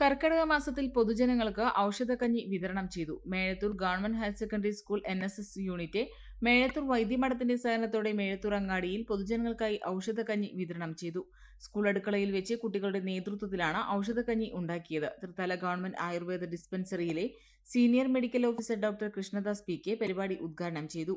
കർക്കിടക മാസത്തിൽ പൊതുജനങ്ങൾക്ക് ഔഷധക്കഞ്ഞി വിതരണം ചെയ്തു. Mezhathur government higher secondary school N S S unit Mezhathur വൈദ്യമഠത്തിന്റെ സഹകരണത്തോടെ മേഴത്തൂർ അങ്ങാടിയിൽ പൊതുജനങ്ങൾക്കായി ഔഷധക്കഞ്ഞി വിതരണം ചെയ്തു. സ്കൂൾ അടുക്കളയിൽ വെച്ച് കുട്ടികളുടെ നേതൃത്വത്തിലാണ് ഔഷധക്കഞ്ഞി ഉണ്ടാക്കിയത്. Thrithala government Ayurveda ഡിസ്പെൻസറിയിലെ senior medical officer doctor Krishnadas P K പരിപാടി ഉദ്ഘാടനം ചെയ്തു.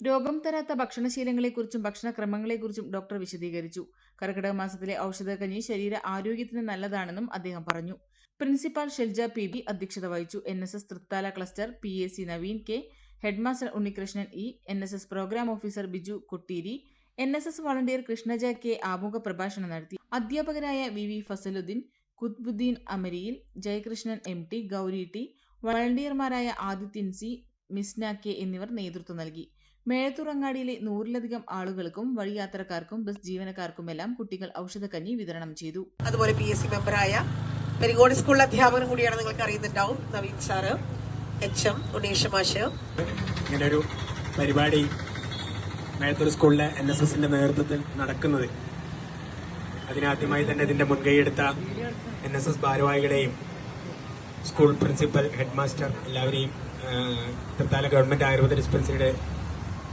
രോഗം തരാത്ത ഭക്ഷണശീലങ്ങളെക്കുറിച്ചും ഭക്ഷണക്രമങ്ങളെക്കുറിച്ചും ഡോക്ടർ വിശദീകരിച്ചു. കർക്കിടക മാസത്തിലെ ഔഷധക്കഞ്ഞി ശരീര ആരോഗ്യത്തിന് നല്ലതാണെന്നും അദ്ദേഹം പറഞ്ഞു. പ്രിൻസിപ്പാൾ ഷെൽജ പി ബി അധ്യക്ഷത വഹിച്ചു. N S S Thrithala cluster P A C Naveen K headmaster Unnikrishnan E N S S programme officer Biju Kottiri N S S volunteer Krishnaja K ആമുഖ പ്രഭാഷണം നടത്തി. അധ്യാപകരായ V V Fasaluddin Qutbuddin അമരിയിൽ Jayakrishnan M T Gauri T വളണ്ടിയർമാരായ Adithyan C Misna K എന്നിവർ നേതൃത്വം നൽകി. മേഴത്തൂറങ്ങാടിയിലെ നൂറിലധികം ആളുകൾക്കും വഴിയാത്രക്കാർക്കും bus ജീവനക്കാർക്കുമെല്ലാം കുട്ടികൾ ഔഷധക്കഞ്ഞി വിതരണം ചെയ്തു. അതുപോലെ പി എസ് സി മെമ്പറായ പെരിങ്ങോട് സ്കൂളിലെ അധ്യാപകനും കൂടിയാണ് നിങ്ങൾക്ക് അറിയുന്നുണ്ടാവും. Naveen sir H M Unnish മാഷ്. ഇങ്ങനൊരു പരിപാടി മേഴത്തൂർ സ്കൂളിലെ എൻ എസ് എസിന്റെ നേതൃത്വത്തിൽ നടക്കുന്നത്. അതിനാദ്യമായി തന്നെ ഇതിന്റെ മുൻകൈയെടുത്ത എൻ എസ് എസ് ഭാരവാഹികളെയും സ്കൂൾ പ്രിൻസിപ്പൽ ഹെഡ് മാസ്റ്റർ എല്ലാവരെയും തൃത്താല ഗവൺമെന്റ് ആയുർവേദ ഡിസ്പെൻസറിയുടെ